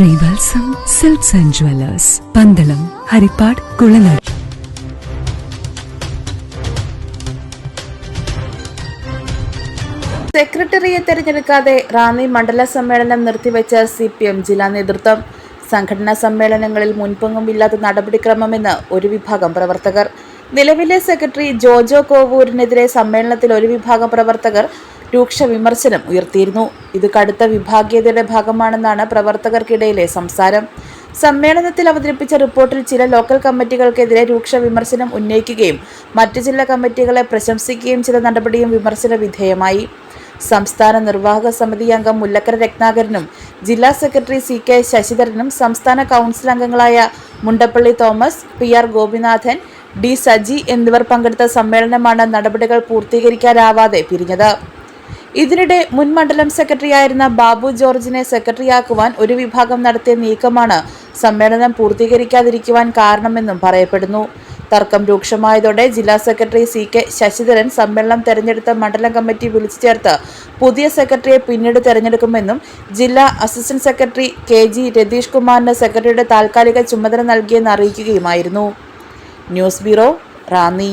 Sreevatsam silks and jewellers Pandalam Haripad Kulanad. സെക്രട്ടറിയെ തെരഞ്ഞെടുക്കാതെ റാന്നി മണ്ഡല സമ്മേളനം നിർത്തിവെച്ച സി പി എം ജില്ലാ നേതൃത്വം സംഘടനാ സമ്മേളനങ്ങളിൽ മുൻപൊങ്ങുമില്ലാത്ത നടപടിക്രമമെന്ന് ഒരു വിഭാഗം പ്രവർത്തകർ നിലവിലെ സെക്രട്ടറി ജോജോ കോവൂരിനെതിരെ സമ്മേളനത്തിൽ ഒരു വിഭാഗം പ്രവർത്തകർ രൂക്ഷ വിമർശനം ഉയർത്തിയിരുന്നു. ഇത് കടുത്ത വിഭാഗീയതയുടെ ഭാഗമാണെന്നാണ് പ്രവർത്തകർക്കിടയിലെ സംസാരം. സമ്മേളനത്തിൽ അവതരിപ്പിച്ച റിപ്പോർട്ടിൽ ചില ലോക്കൽ കമ്മിറ്റികൾക്കെതിരെ രൂക്ഷ വിമർശനം ഉന്നയിക്കുകയും മറ്റു ചില കമ്മിറ്റികളെ പ്രശംസിക്കുകയും ചില നടപടിയും വിമർശന വിധേയമായി. സംസ്ഥാന നിർവാഹക സമിതി അംഗം മുല്ലക്കര രത്നാകരനും ജില്ലാ സെക്രട്ടറി സി കെ ശശിധരനും സംസ്ഥാന കൗൺസിൽ അംഗങ്ങളായ Mundappally Thomas P R Gopinathan D Saji എന്നിവർ പങ്കെടുത്ത സമ്മേളനമാണ് നടപടികൾ പൂർത്തീകരിക്കാനാവാതെ പിരിഞ്ഞത്. ഇതിനിടെ മുൻ മണ്ഡലം സെക്രട്ടറിയായിരുന്ന ബാബു ജോർജിനെ സെക്രട്ടറിയാക്കുവാൻ ഒരു വിഭാഗം നടത്തിയ നീക്കമാണ് സമ്മേളനം പൂർത്തീകരിക്കാതിരിക്കുവാൻ കാരണമെന്നും പറയപ്പെടുന്നു. തർക്കം രൂക്ഷമായതോടെ ജില്ലാ സെക്രട്ടറി സി കെ ശശിധരൻ സമ്മേളനം തെരഞ്ഞെടുത്ത മണ്ഡലം കമ്മിറ്റി വിളിച്ചു ചേർത്ത് പുതിയ സെക്രട്ടറിയെ പിന്നീട് തെരഞ്ഞെടുക്കുമെന്നും ജില്ലാ assistant secretary K G Ratheesh കുമാറിന് സെക്രട്ടറിയുടെ താൽക്കാലിക ചുമതല നൽകിയെന്ന് അറിയിക്കുകയുമായിരുന്നു. News bureau Ranni